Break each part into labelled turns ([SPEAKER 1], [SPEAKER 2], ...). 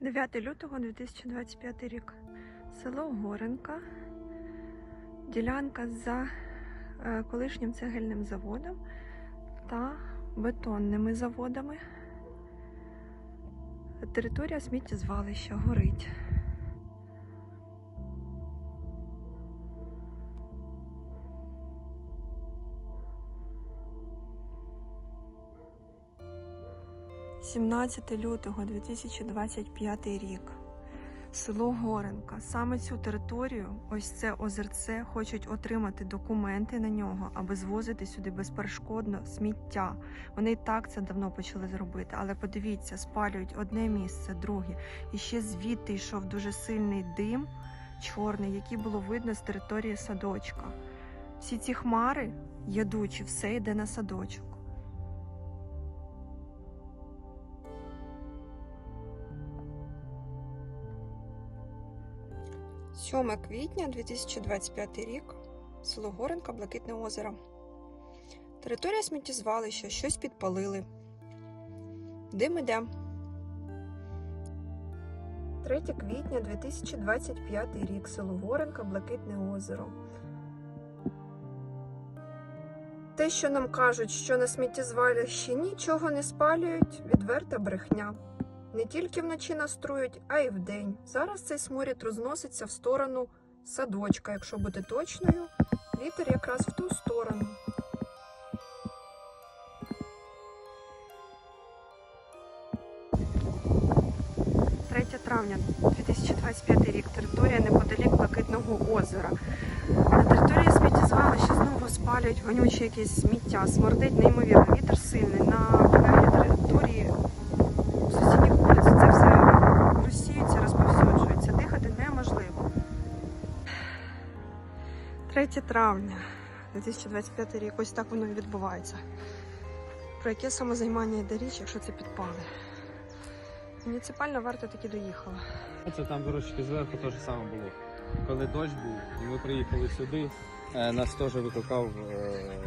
[SPEAKER 1] 9 лютого 2025 рік. Село Горенка. Ділянка за е, колишнім цегельним заводом та бетонними заводами. Територія сміттєзвалища горить. «17 лютого 2025 рік. Село Горенка. Саме цю територію, ось це озерце, хочуть отримати документи на нього, аби звозити сюди безперешкодно сміття. Вони і так це давно почали зробити, але подивіться, спалюють одне місце, друге. І ще звідти йшов дуже сильний дим чорний, який було видно з території садочка. Всі ці хмари, ядучі, все йде на садочок. Сьоме квітня 2025 рік. Село Горенка, Блакитне озеро. Територія сміттєзвалища, щось підпалили. Дим іде. 3 квітня 2025 рік. Село Горенка, Блакитне озеро. Те, що нам кажуть, що на сміттєзвалищі нічого не спалюють, відверта брехня. Не тільки вночі наструють, а й вдень. Зараз цей сморід розноситься в сторону садочка, якщо бути точною. Вітер якраз в ту сторону. Травня 2025 рік. Територія неподалік Блакитного озера. На території сміттєзвалища знову спалюють вонюче якесь сміття. Смердить неймовірно. Вітер сильний. На території травня 2025 рік. Ось так воно і відбувається. Про яке самозаймання йде річ, якщо це підпали? Муніципальна варта таки доїхала.
[SPEAKER 2] Це там дорожчики зверху те ж саме було. Коли дощ був, і ми приїхали сюди, е, нас теж викликав е,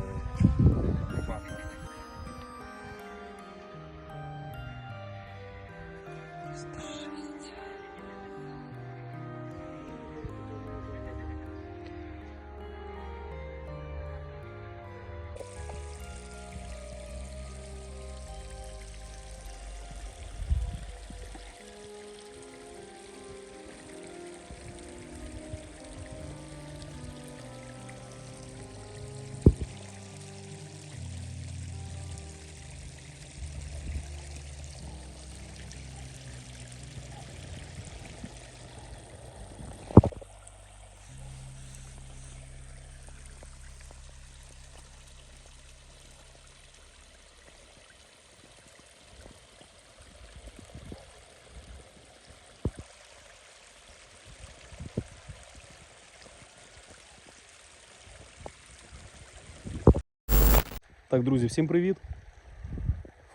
[SPEAKER 3] Так, друзі, всім привіт.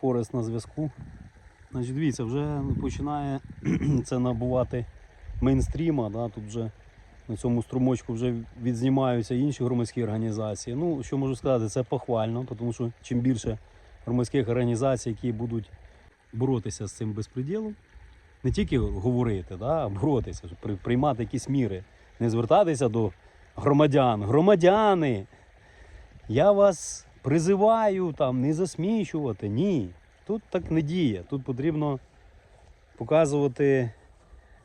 [SPEAKER 3] Форест на зв'язку. Значить, дивіться, вже починає це набувати мейнстріма. Да? Тут вже на цьому струмочку вже відзнімаються інші громадські організації. Ну, що можу сказати, це похвально, тому що чим більше громадських організацій, які будуть боротися з цим безпреділом, не тільки говорити, да, а боротися, приймати якісь міри, не звертатися до громадян. Громадяни! Я вас призиваю там не засмічувати. Ні. Тут так не діє. Тут потрібно показувати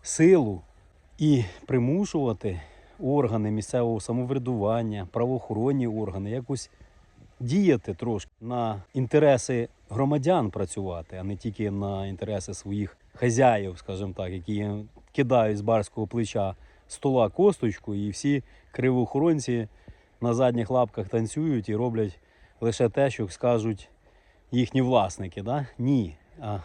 [SPEAKER 3] силу і примушувати органи місцевого самоврядування, правоохоронні органи якось діяти трошки на інтереси громадян працювати, а не тільки на інтереси своїх хазяїв, скажімо так, які кидають з барського плеча стола косточку, і всі кривоохоронці на задніх лапках танцюють і роблять лише те, що скажуть їхні власники. Да? Ні. А в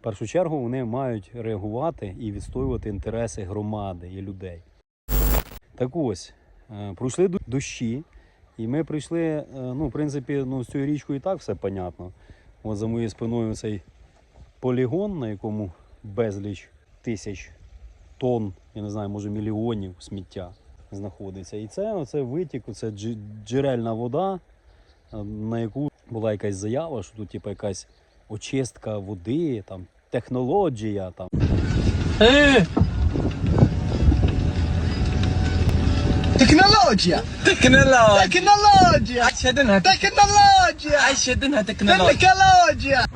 [SPEAKER 3] першу чергу вони мають реагувати і відстоювати інтереси громади і людей. Так ось, е, пройшли дощі, і ми прийшли, е, ну, в принципі, ну, з цією річкою і так все понятно. От за моєю спиною цей полігон, на якому безліч тисяч тонн, я не знаю, може мільйонів сміття знаходиться. І це оце витік, це джерельна вода, Е, на яку була якась заява, що тут типу, якась очистка води, там, технологія. там.
[SPEAKER 4] Технологія!
[SPEAKER 5] Технологія!
[SPEAKER 4] Технологія! Технологія!
[SPEAKER 5] Технологія!
[SPEAKER 4] Технологія!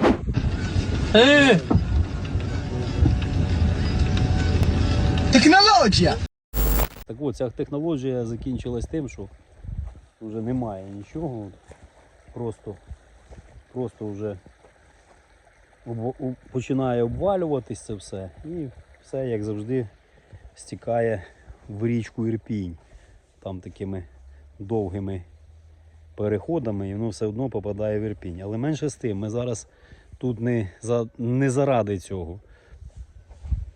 [SPEAKER 5] Технологія!
[SPEAKER 3] Так от ця технологія закінчилась тим, що вже немає нічого. Просто, просто вже починає обвалюватись це все. І все, як завжди, стікає в річку Ірпінь. Там такими довгими переходами, і воно все одно попадає в Ірпінь. Але менше з тим, ми зараз тут не, за, не заради цього.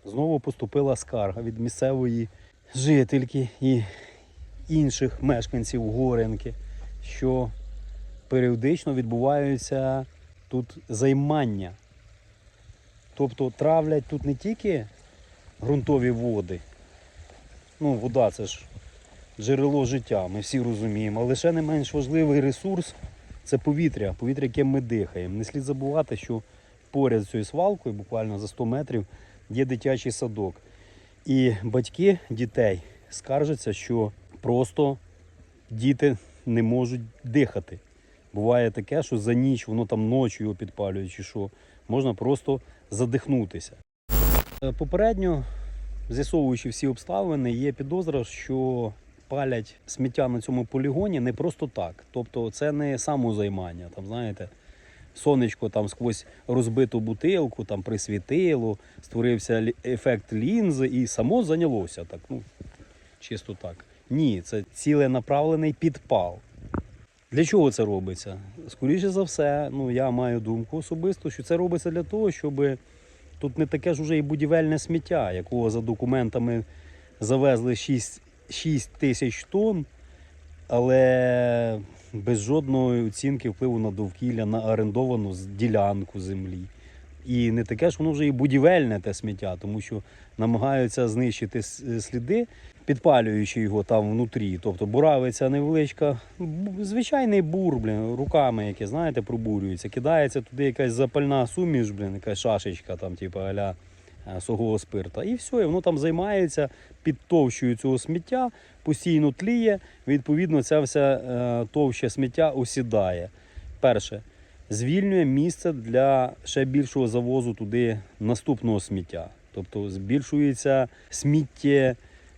[SPEAKER 3] Знову поступила скарга від місцевої жительки і інших мешканців Горенки, що періодично відбуваються тут займання. Тобто травлять тут не тільки ґрунтові води. Ну, вода це ж джерело життя, ми всі розуміємо, але ще не менш важливий ресурс це повітря, повітря, яким ми дихаємо. Не слід забувати, що поряд з цією свалкою, буквально за 100 метрів, є дитячий садок. І батьки дітей скаржаться, що просто діти не можуть дихати. Буває таке, що за ніч воно там ночі його підпалює, чи що, можна просто задихнутися. Е, Попередньо, з'ясовуючи всі обставини, є підозра, що палять сміття на цьому полігоні не просто так. Тобто це не самозаймання, там, знаєте, сонечко там сквозь розбиту бутилку, там присвітило, створився ефект лінзи і само зайнялося так. Ну, чисто так. Ні, це ціленаправлений підпал. Для чого це робиться? Скоріше за все, ну я маю думку особисто, що це робиться для того, щоб тут не таке ж уже і будівельне сміття, якого за документами завезли 6, 6 тисяч тонн, але без жодної оцінки впливу на довкілля, на орендовану ділянку землі. І не таке ж воно вже і будівельне те сміття, тому що намагаються знищити сліди, підпалюючи його там внутрі. Тобто буравиця невеличка, звичайний бур, блін, руками, які, знаєте, пробурюється. Кидається туди якась запальна суміш, блін, якась шашечка, там, типу, аля е, сухого спирта. І все, і воно там займається підтовщою цього сміття, постійно тліє. Відповідно, ця вся е, товща сміття осідає. Перше, звільнює місце для ще більшого завозу туди наступного сміття. Тобто збільшується сміттє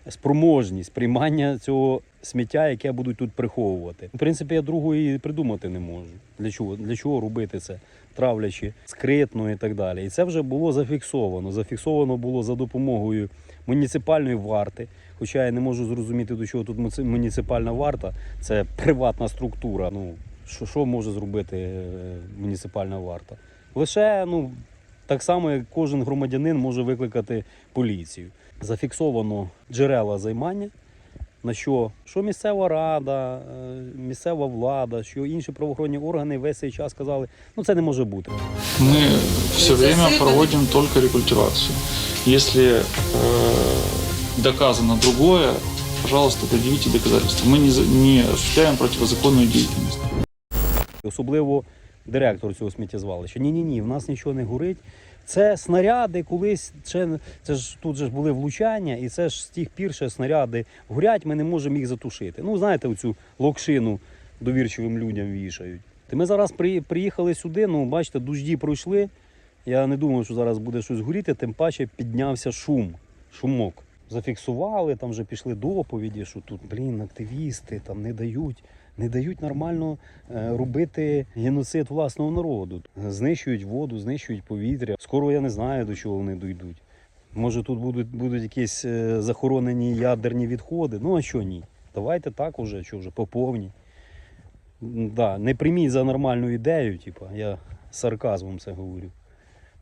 [SPEAKER 3] спроможність приймання цього сміття, яке будуть тут приховувати. В принципі, я другого і придумати не можу. Для чого? Для чого робити це? Травлячи скритно і так далі. І це вже було зафіксовано. Зафіксовано було за допомогою муніципальної варти. Хоча я не можу зрозуміти, до чого тут муніципальна варта. Це приватна структура. Ну що, що може зробити е, муніципальна варта? Лише ну так само, як кожен громадянин може викликати поліцію Зафіксовано джерела займання. На що, що місцева рада, е, місцева влада, що інші правоохоронні органи весь цей час казали, ну це не може бути.
[SPEAKER 6] Мы все время проводим только рекультивацию. Если э, доказано другое, пожалуйста, предъявите доказательства. Мы не, за- не осуществляем противозаконную деятельность.
[SPEAKER 3] Особливо директор цього сміттєзвалища. Ні, ні, ні, в нас нічого не горить. Це снаряди колись, ще, це ж тут же були влучання, і це ж з тих пір ще снаряди горять, ми не можемо їх затушити. Ну, знаєте, оцю локшину довірчивим людям вішають. Ти ми зараз при, приїхали сюди, ну бачите, дожді пройшли. Я не думав, що зараз буде щось горіти, тим паче піднявся шум, шумок. Зафіксували, там вже пішли доповіді, що тут, блін, активісти там не дають, не дають нормально е, робити геноцид власного народу. Знищують воду, знищують повітря. Скоро я не знаю, до чого вони дійдуть. Може, тут будуть, будуть якісь е, захоронені ядерні відходи. Ну а що ні? Давайте так уже, що вже по повній. М, Да, не прийміть за нормальну ідею, типу, я сарказмом це говорю.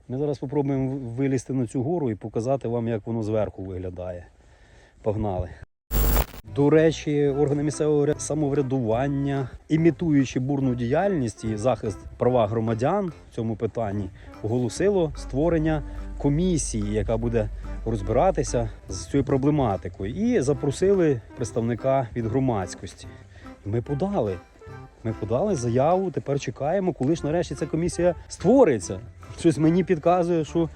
[SPEAKER 3] Ми зараз спробуємо вилізти на цю гору і показати вам, як воно зверху виглядає. Погнали. До речі, органи місцевого самоврядування, імітуючи бурну діяльність і захист права громадян в цьому питанні, оголосило створення комісії, яка буде розбиратися з цією проблематикою, і запросили представника від громадськості. Ми подали. Ми подали заяву, тепер чекаємо, коли ж нарешті ця комісія створиться. Щось мені підказує, що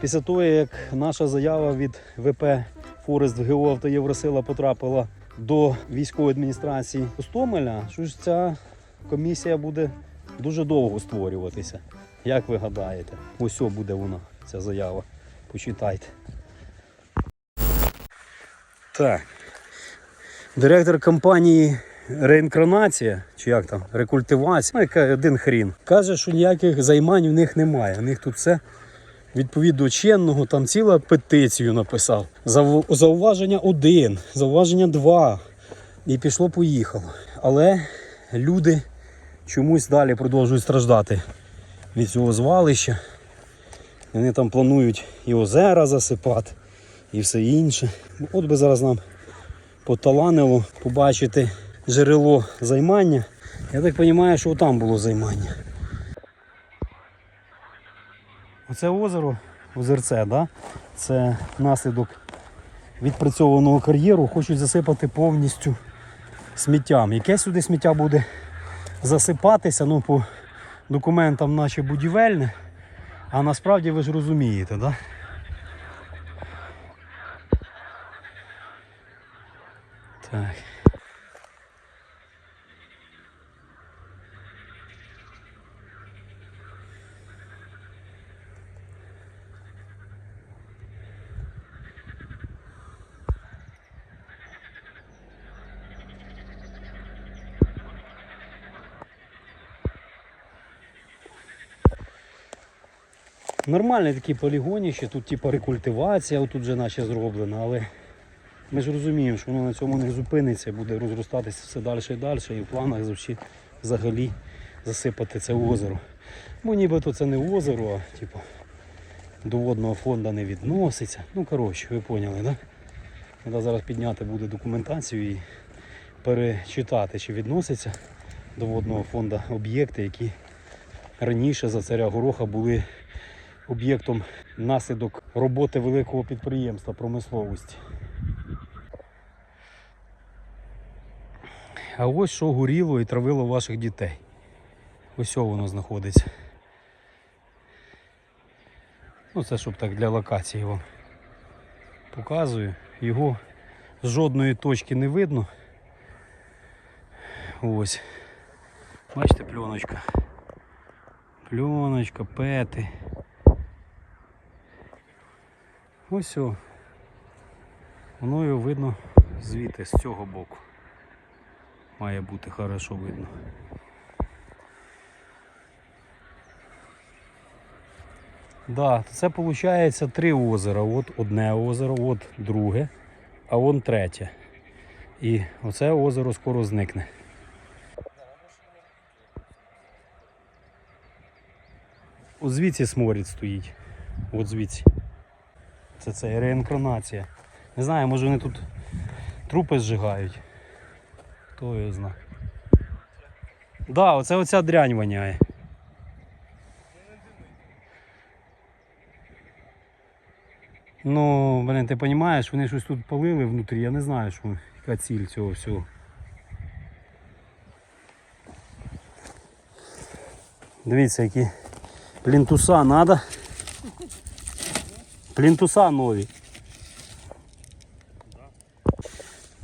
[SPEAKER 3] Після того, як наша заява від ВП Форест ГО «Авто Євросила потрапила до військової адміністрації Гостомеля, що ж ця комісія буде дуже довго створюватися. Як ви гадаєте? Ось о буде вона, ця заява. Почитайте. Так. Директор компанії реінкарнація, чи як там, рекультивація, ну яка один хрін. Каже, що ніяких займань в них немає. У них тут все відповідно чинного, там ціла петицію написав. Зау- Зауваження один, зауваження два. І пішло, поїхало. Але люди чомусь далі продовжують страждати від цього звалища. Вони там планують і озера засипати, і все інше. От би зараз нам поталанило побачити джерело займання. Я так розумію, що там було займання. Оце озеро, озерце, да? це наслідок відпрацьованого кар'єру. Хочуть засипати повністю сміттям. Яке сюди сміття буде засипатися, ну, по документам наче будівельне, а насправді ви ж розумієте, да? Так. Нормальний такий полігоніще, тут типу рекультивація, отут вже наче зроблена, але ми ж розуміємо, що воно на цьому не зупиниться, буде розростатися все далі і далі, і в планах завжди взагалі засипати це озеро. Бо нібито це не озеро, а типу, до водного фонду не відноситься. Ну, коротше, ви поняли? Да? Треба зараз підняти буде документацію і перечитати, чи відносяться до водного фонду об'єкти, які раніше за царя Гороха були об'єктом наслідок роботи великого підприємства промисловості. А ось що горіло і травило ваших дітей. Ось воно знаходиться. Ну це щоб так для локації вам показую. Його з жодної точки не видно. Ось. Бачите, пленочка. Пленочка, пети. Ось о. Воно видно звідти, з цього боку. Має бути хорошо видно. Да, це виходить три озера. От одне озеро, от друге, а вон третє. І оце озеро скоро зникне. От звідси сморід стоїть. От звідси. Це це реінкарнація. Не знаю, може вони тут трупи зжигають. Хто його знає. Да, оце оця дрянь воняє. Ну, блин, ти розумієш, вони щось тут палили внутрі, я не знаю, що, яка ціль цього всього. Дивіться, які плінтуса треба. Плінтуса нові.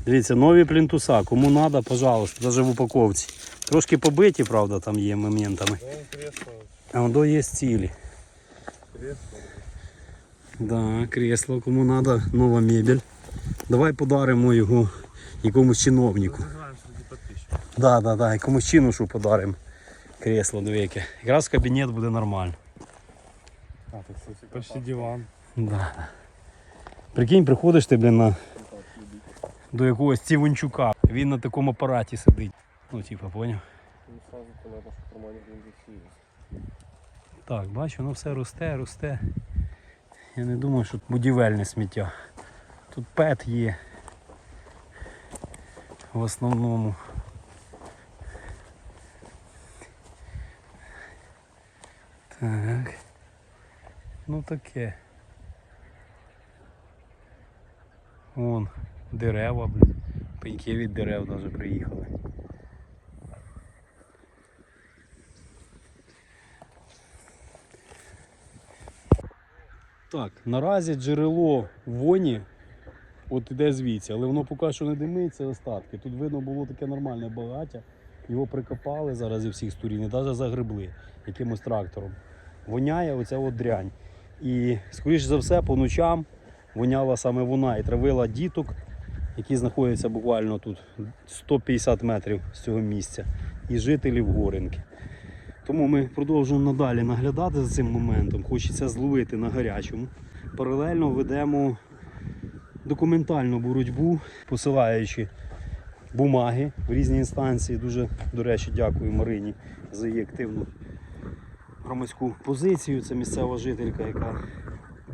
[SPEAKER 3] Дивіться, нові плінтуса. Кому треба, пожалуйста, навіть в упаковці. Трошки побиті, правда, там є моментами. А воно є цілі. Да, кресло, кому треба, нова мебель. Давай подаримо його якомусь чиновнику. Да, да, да, якомусь чинушу подаримо кресло до яке. Якраз кабінет буде нормально.
[SPEAKER 2] А, тут кстати, почти диван.
[SPEAKER 3] Да. Прикинь, приходиш ти, блін, на... до якогось Цівончука. Він на такому апараті сидить. Ну, типа, поняв? Так, бачу, воно все росте, росте. Я не думаю, що будівельне сміття. Тут пет є. В основному. Так. Ну таке. Вон дерева. Пеньки від дерев навіть приїхали. Так, наразі джерело воні от іде звідси, але воно поки що не димиться остатки. Тут видно було таке нормальне багаття. Його прикопали зараз зі всіх сторін і навіть загребли якимось трактором. Воняє оця от дрянь. І, скоріш за все, по ночам воняла саме вона і травила діток, які знаходяться буквально тут 150 метрів з цього місця, і жителів Горенки. Тому ми продовжуємо надалі наглядати за цим моментом. Хочеться зловити на гарячому. Паралельно ведемо документальну боротьбу, посилаючи бумаги в різні інстанції. Дуже, до речі, дякую Марині за її активну громадську позицію. Це місцева жителька, яка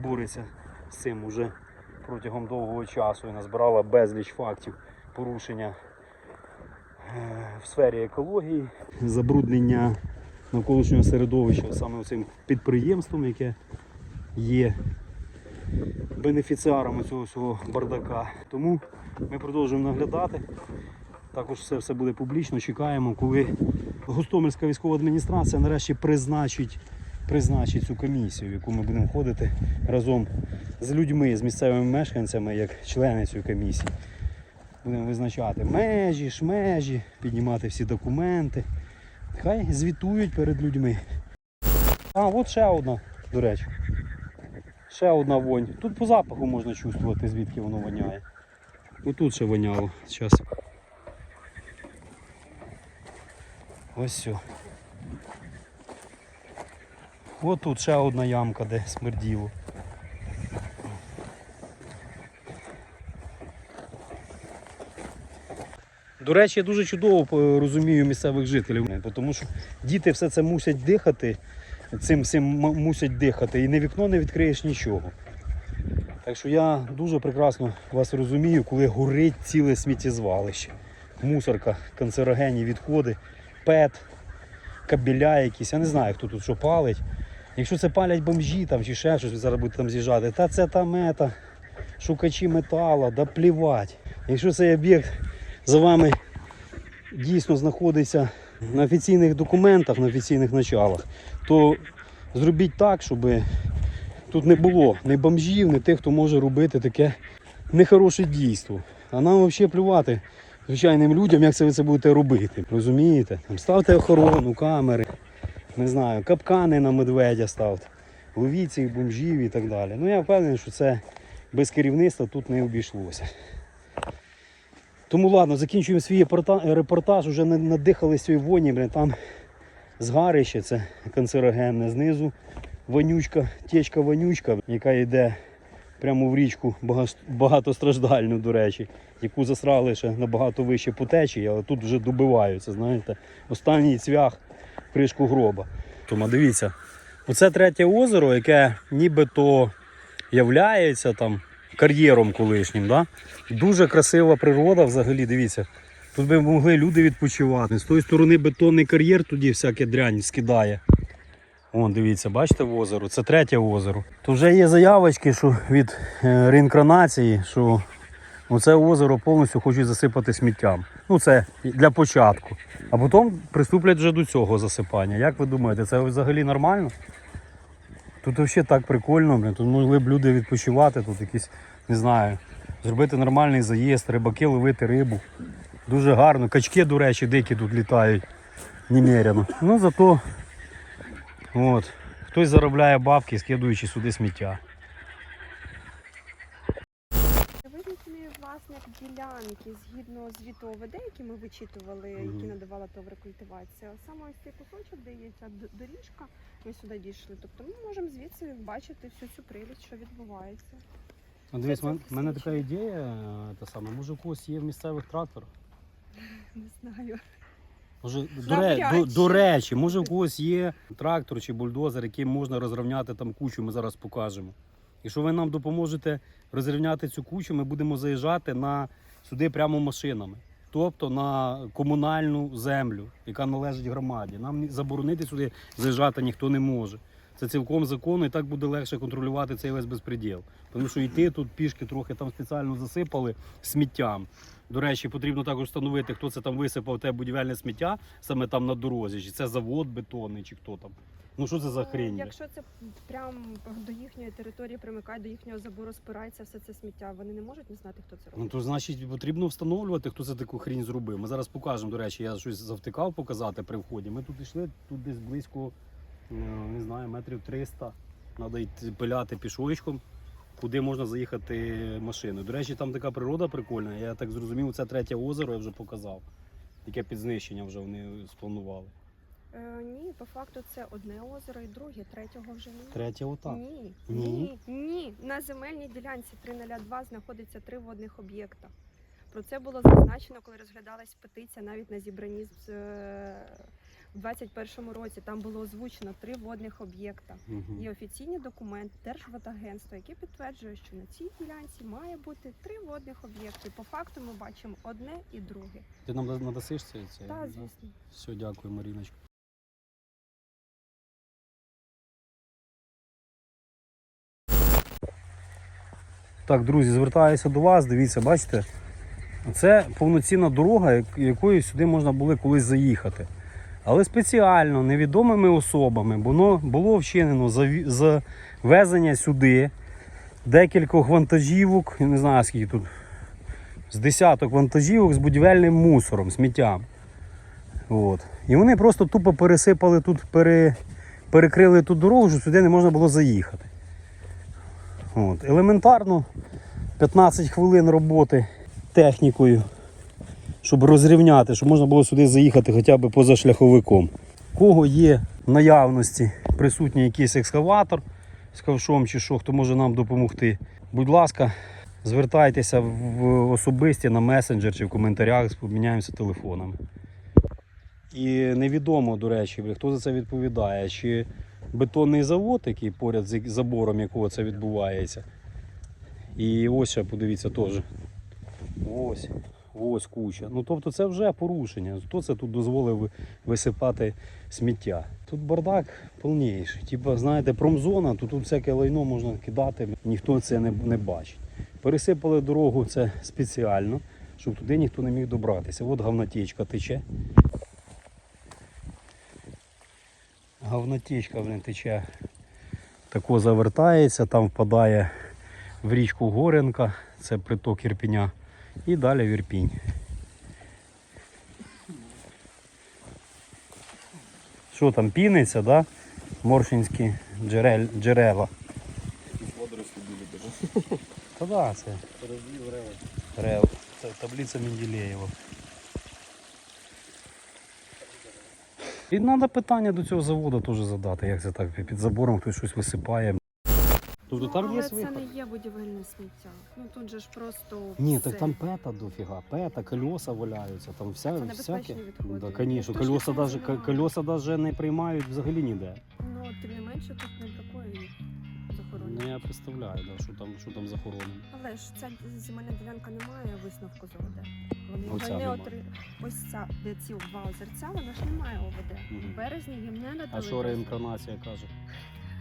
[SPEAKER 3] бореться цим уже протягом довгого часу і назбирала безліч фактів порушення е, в сфері екології, забруднення навколишнього середовища саме цим підприємством, яке є бенефіціарами цього всього бардака. Тому ми продовжуємо наглядати. Також все, все буде публічно. Чекаємо, коли Гостомельська військова адміністрація нарешті призначить, призначить цю комісію, в яку ми будемо ходити разом з людьми, з місцевими мешканцями, як члени цієї комісії. Будемо визначати межі, шмежі, піднімати всі документи. Хай звітують перед людьми. А, от ще одна, до речі. Ще одна вонь. Тут по запаху можна чувствувати, звідки воно воняє. Отут ще воняло. Зараз. Ось все. Ось тут ще одна ямка, де смерділо. До речі, я дуже чудово е, розумію місцевих жителів, тому що діти все це мусять дихати, цим всім мусять дихати, і не вікно не відкриєш нічого. Так що я дуже прекрасно вас розумію, коли горить ціле сміттєзвалище. Мусорка, канцерогенні відходи, пет, кабеля якісь. Я не знаю, хто тут що палить. Якщо це палять бомжі там, чи ще щось, зараз будете там з'їжджати, та це там ета, шукачі металу, да плівать. Якщо цей об'єкт за вами дійсно знаходиться на офіційних документах, на офіційних началах, то зробіть так, щоб тут не було ні бомжів, ні тих, хто може робити таке нехороше дійство. А нам взагалі плювати звичайним людям, як це ви це будете робити. Розумієте? Там ставте охорону, камери, не знаю, капкани на медведя ставте, ловіть цих бомжів і так далі. Ну я впевнений, що це без керівництва тут не обійшлося. Тому ладно, закінчуємо свій репортаж, вже на- надихались цієї воні, блін, там згарище, це канцерогенне, знизу вонючка, течка вонючка, яка йде прямо в річку багатостраждальну, до речі, яку засрали ще набагато вище по течії, але тут вже добиваються, знаєте. Останній цвях кришку гроба. Тома, дивіться, оце третє озеро, яке нібито являється там кар'єром колишнім. Да? Дуже красива природа взагалі, дивіться. Тут би могли люди відпочивати. З тої сторони бетонний кар'єр тоді всяке дрянь скидає. Вон, дивіться, бачите в озеро? Це третє озеро. То вже є заявочки що від е, реінкарнації, що оце озеро повністю хочуть засипати сміттям. Ну це для початку. А потім приступлять вже до цього засипання. Як ви думаєте, це взагалі нормально? Тут взагалі так прикольно, блін. Тут могли б люди відпочивати, тут якісь, не знаю, зробити нормальний заїзд, рибаки ловити рибу. Дуже гарно. Качки, до речі, дикі тут літають немерено. Ну зато от, хтось заробляє бабки, скидуючи сюди сміття.
[SPEAKER 1] Ділянки згідно звіту ОВД, які ми вичитували,
[SPEAKER 3] Мгм.
[SPEAKER 1] які надавала ТОВ рекультивація. Саме ось цей кусочок, де є ця доріжка, ми сюди дійшли. Тобто ми можемо звідси бачити всю цю приліч, що відбувається.
[SPEAKER 3] Ну, Дивись, в мене така ідея, та саме, може у когось є в місцевих трактор.
[SPEAKER 1] Не знаю.
[SPEAKER 3] Може, до, ре, до, до речі, може у когось є трактор чи бульдозер, яким можна розрівняти там кучу, ми зараз покажемо. Якщо ви нам допоможете розрівняти цю кучу, ми будемо заїжджати на сюди прямо машинами. Тобто на комунальну землю, яка належить громаді. Нам заборонити сюди заїжджати ніхто не може. Це цілком законно і так буде легше контролювати цей весь безпреділ. Тому що йти тут пішки трохи там спеціально засипали сміттям. До речі, потрібно також встановити, хто це там висипав те будівельне сміття саме там на дорозі. Чи це завод бетонний, чи хто там. Ну що це за
[SPEAKER 1] Ну,
[SPEAKER 3] хрень?
[SPEAKER 1] Якщо це прям до їхньої території примикає, до їхнього забору спирається все це сміття, вони не можуть не знати, хто це робить.
[SPEAKER 3] Ну то значить потрібно встановлювати, хто це таку хрінь зробив. Ми зараз покажемо. До речі, я щось завтикав показати при вході. Ми тут йшли, тут десь близько, е, не знаю, метрів 300. Треба йти пиляти пішочком, куди можна заїхати машиною. До речі, там така природа прикольна. Я так зрозумів, це третє озеро, я вже показав. Яке під знищення вже вони спланували.
[SPEAKER 1] Е, ні, по факту це одне озеро і друге, третього вже немає.
[SPEAKER 3] Третє отак.
[SPEAKER 1] Ні,
[SPEAKER 3] Ні?
[SPEAKER 1] ні, ні. На земельній ділянці 302 знаходиться три водних об'єкта. Про це було зазначено, коли розглядалась петиція навіть на зібранні з, е, в 2021 році. Там було озвучено три водних об'єкта.
[SPEAKER 3] Мгм.
[SPEAKER 1] Є офіційний документ Держводагентства, який підтверджує, що на цій ділянці має бути три водних об'єкти. По факту ми бачимо одне і друге.
[SPEAKER 3] Ти нам надасиш це
[SPEAKER 1] Так, звісно.
[SPEAKER 3] Все, дякую, Маріночка. Так, друзі, звертаюся до вас. Дивіться, бачите, це повноцінна дорога, якою сюди можна було колись заїхати. Але спеціально невідомими особами воно було вчинено завезення сюди декількох вантажівок, я не знаю скільки тут, з десяток вантажівок з будівельним мусором, сміттям. От. І вони просто тупо пересипали тут, пере, перекрили ту дорогу, що сюди не можна було заїхати. От. Елементарно 15 хвилин роботи технікою, щоб розрівняти, щоб можна було сюди заїхати хоча б поза шляховиком. Кого є в наявності присутній якийсь екскаватор з ковшом чи що, хто може нам допомогти. Будь ласка, звертайтеся в особисті на месенджер чи в коментарях, поміняємося телефонами. І невідомо, до речі, хто за це відповідає. Чи бетонний завод, який поряд з забором якого це відбувається. І ось подивіться теж. Ось, ось куча. Ну тобто це вже порушення. Хто це тут дозволив висипати сміття? Тут бардак повніший. Типа, знаєте, промзона, тут всяке лайно можна кидати, ніхто це не, не бачить. Пересипали дорогу це спеціально, щоб туди ніхто не міг добратися. От говнотічка тече. Говнотічка блин, тече. Тако завертається, там впадає в річку Горенка, це приток Ірпіня, і далі в Ірпінь. Що там, піниться, да? Моршинські джерель, джерела. Та да, це. Рев. Це таблиця Менделєєва. І треба питання до цього заводу теж задати, як це так під забором хтось щось висипає. Тобто
[SPEAKER 1] Ну,
[SPEAKER 3] там
[SPEAKER 1] але
[SPEAKER 3] є
[SPEAKER 1] це
[SPEAKER 3] свій.
[SPEAKER 1] не є будівельне сміття. Ну тут же ж просто
[SPEAKER 3] Ні,
[SPEAKER 1] все.
[SPEAKER 3] так там пета дофіга, пета, кольоса валяються, там вся,
[SPEAKER 1] Це
[SPEAKER 3] всяке.
[SPEAKER 1] відходи.
[SPEAKER 3] Да, звісно,
[SPEAKER 1] кольоса
[SPEAKER 3] даже не приймають взагалі ніде.
[SPEAKER 1] Ну тим не менше тут не такої.
[SPEAKER 3] Ну я представляю, да, що там, що там захоронено.
[SPEAKER 1] Але ж ця земельна ділянка не має висновку з ОВД. Вони
[SPEAKER 3] Оця
[SPEAKER 1] вони
[SPEAKER 3] немає.
[SPEAKER 1] отри... Ось ця, де ці два озерця, вона ж не має ОВД.
[SPEAKER 3] Мгм.
[SPEAKER 1] В березні їм не надали.
[SPEAKER 3] А що
[SPEAKER 1] дозвіл.
[SPEAKER 3] реінкарнація каже?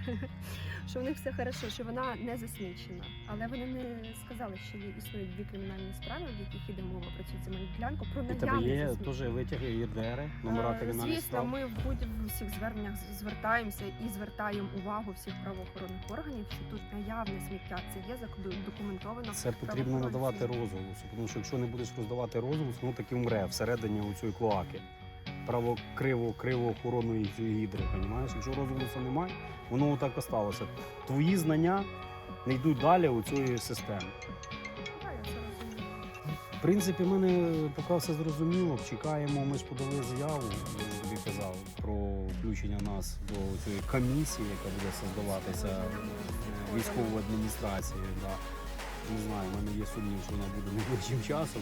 [SPEAKER 1] Що в них все хорошо, що вона не засмічена. Але вони не сказали, що є існують дві кримінальні справи, в яких іде мова про цю земельну ділянку, про
[SPEAKER 3] У тебе є
[SPEAKER 1] засмічення.
[SPEAKER 3] теж витяги ЄРДР, номера
[SPEAKER 1] Е,
[SPEAKER 3] кримінальних
[SPEAKER 1] Звісно,
[SPEAKER 3] справ?
[SPEAKER 1] ми в будь-яких звертаннях з- звертаємося і звертаємо увагу всіх правоохоронних органів, що тут наявне сміття. Це є задокументовано.
[SPEAKER 3] Це потрібно надавати розголосу, тому що якщо не будеш роздавати розголос, воно таки умре всередині у цієї клоаки. Право криво, криво охоронної цієї гідри, розумієш? Якщо розголосу немає, воно так осталося. Твої знання не йдуть далі у цієї системи. В принципі, в мене поки все зрозуміло. Чекаємо, ми ж подали заяву, я тобі казав, про включення нас до цієї комісії, яка буде создаватися військовою адміністрацією. Да. Не знаю, в мене є сумнів, що вона буде найближчим часом.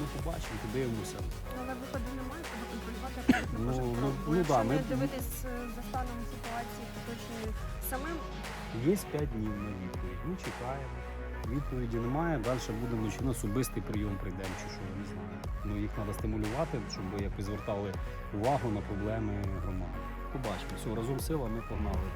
[SPEAKER 3] Ну, побачимо, подивимося.
[SPEAKER 1] Але виходу немає, тому контролювати абсолютно
[SPEAKER 3] Ну,
[SPEAKER 1] кожен
[SPEAKER 3] ну.
[SPEAKER 1] Бо
[SPEAKER 3] ну
[SPEAKER 1] якщо
[SPEAKER 3] да,
[SPEAKER 1] не
[SPEAKER 3] ми-
[SPEAKER 1] дивитись е, за станом ситуації поточної самим,
[SPEAKER 3] Є 5 днів на відповідь. Ми чекаємо. Відповіді немає. Далі будемо чи на особистий прийом прийдемо, чи що, я не знаю. Ну їх треба стимулювати, щоб якось звертали увагу на проблеми громади. Побачимо. Все, разом сила, ми погнали.